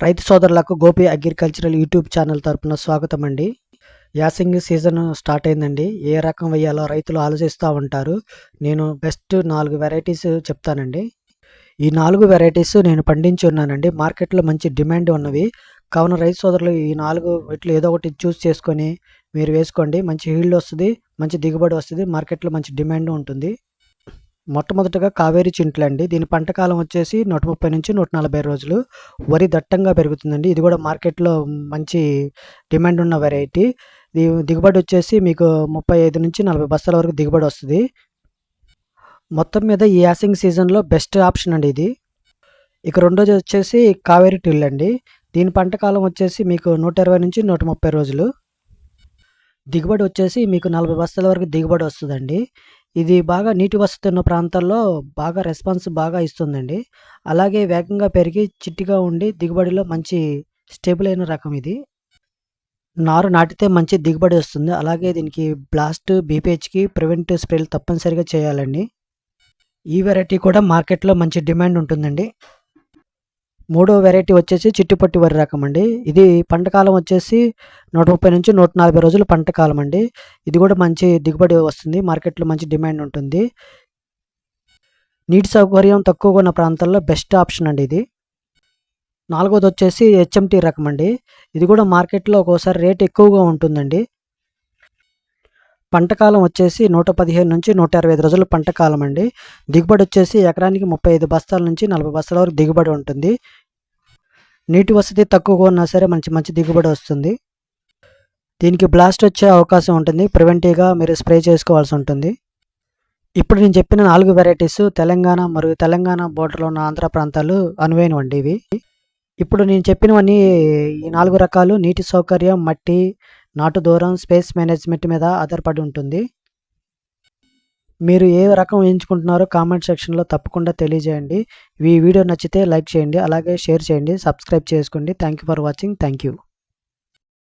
రైతు సోదరులకు Gopi agricultural YouTube channel తరపున స్వాగతం అండి యాసింగ్ సీజన్ స్టార్ట్ అయిందండి. ఏ రకం వేయాలో రైతులు ఆలోచిస్తూ ఉంటారు. నేను బెస్ట్ నాలుగు వెరైటీస్ చెప్తానండి. ఈ నాలుగు వెరైటీస్ నేను పండించి ఉన్నానండి. మార్కెట్లో మంచి డిమాండ్ ఉన్నవి. కావున రైతు సోదరులు ఈ నాలుగు వీటిలో ఏదో ఒకటి చూస్ చేసుకొని మీరు వేసుకోండి. మంచి హీల్డ్ వస్తుంది మంచి దిగుబడి వస్తుంది మార్కెట్లో మంచి డిమాండ్ ఉంటుంది. మొట్టమొదటగా కావేరి చింట్లు అండి. దీని పంట కాలం వచ్చేసి నూట ముప్పై నుంచి నూట నలభై రోజులు. వరి దట్టంగా పెరుగుతుందండి. ఇది కూడా మార్కెట్లో మంచి డిమాండ్ ఉన్న వెరైటీ. దీ దిగుబడి వచ్చేసి మీకు ముప్పై ఐదు నుంచి నలభై బస్తాల వరకు దిగుబడి వస్తుంది. మొత్తం మీద ఈ యాసింగ్ సీజన్లో బెస్ట్ ఆప్షన్ అండి ఇది. ఇక రెండోది వచ్చేసి కావేరి టిల్ అండి. దీని పంట కాలం వచ్చేసి మీకు నూట ఇరవై నుంచి నూట ముప్పై రోజులు. దిగుబడి వచ్చేసి మీకు నలభై బస్తాల వరకు దిగుబడి వస్తుందండి. ఇది బాగా నీటి వసతి ఉన్న ప్రాంతాల్లో బాగా రెస్పాన్స్ బాగా ఇస్తుందండి. అలాగే వేగంగా పెరిగి చిట్టిగా ఉండి దిగుబడిలో మంచి స్టేబుల్ అయిన రకం ఇది. నారు నాటితే మంచి దిగుబడి వస్తుంది. అలాగే దీనికి బ్లాస్ట్ బీపీహెచ్కి ప్రివెంట్ స్ప్రేలు తప్పనిసరిగా చేయాలండి. ఈ వెరైటీ కూడా మార్కెట్లో మంచి డిమాండ్ ఉంటుందండి. మూడో వెరైటీ వచ్చేసి చిట్టుపట్టి వరి రకం అండి ఇది పంట కాలం వచ్చేసి నూట ముప్పై నుంచి నూట నలభై రోజులు పంట కాలం అండి. ఇది కూడా మంచి దిగుబడి వస్తుంది. మార్కెట్లో మంచి డిమాండ్ ఉంటుంది. నీటి సౌకర్యం తక్కువగా ఉన్న ప్రాంతాల్లో బెస్ట్ ఆప్షన్ అండి ఇది. నాలుగోది వచ్చేసి హెచ్ఎంటి రకం అండి ఇది కూడా మార్కెట్లో ఒక్కోసారి రేట్ ఎక్కువగా ఉంటుందండి. పంట కాలం వచ్చేసి నూట పదిహేను నుంచి నూట ఇరవై ఐదు రోజులు పంట కాలం అండి. దిగుబడి వచ్చేసి ఎకరానికి ముప్పై ఐదు బస్తాల నుంచి నలభై బస్తాల వరకు దిగుబడి ఉంటుంది. నీటి వసతి తక్కువగా ఉన్నా సరే మంచి మంచి దిగుబడి వస్తుంది. దీనికి బ్లాస్ట్ వచ్చే అవకాశం ఉంటుంది. ప్రివెంటివ్గా మీరు స్ప్రే చేసుకోవాల్సి ఉంటుంది. ఇప్పుడు నేను చెప్పిన నాలుగు వెరైటీస్ తెలంగాణ మరియు తెలంగాణ బోర్డర్లో ఉన్న ఆంధ్ర ప్రాంతాలు అనువైనవండి ఇవి. ఇప్పుడు నేను చెప్పినవన్నీ ఈ నాలుగు రకాలు నీటి సౌకర్యం మట్టి నాటు దూరం స్పేస్ మేనేజ్మెంట్ మీద ఆధారపడి ఉంటుంది. మీరు ఏ రకం ఎంచుకుంటున్నారో కామెంట్ సెక్షన్లో తప్పకుండా తెలియజేయండి. ఈ వీడియో నచ్చితే లైక్ చేయండి అలాగే షేర్ చేయండి సబ్స్క్రైబ్ చేసుకోండి. Thank you for watching thank you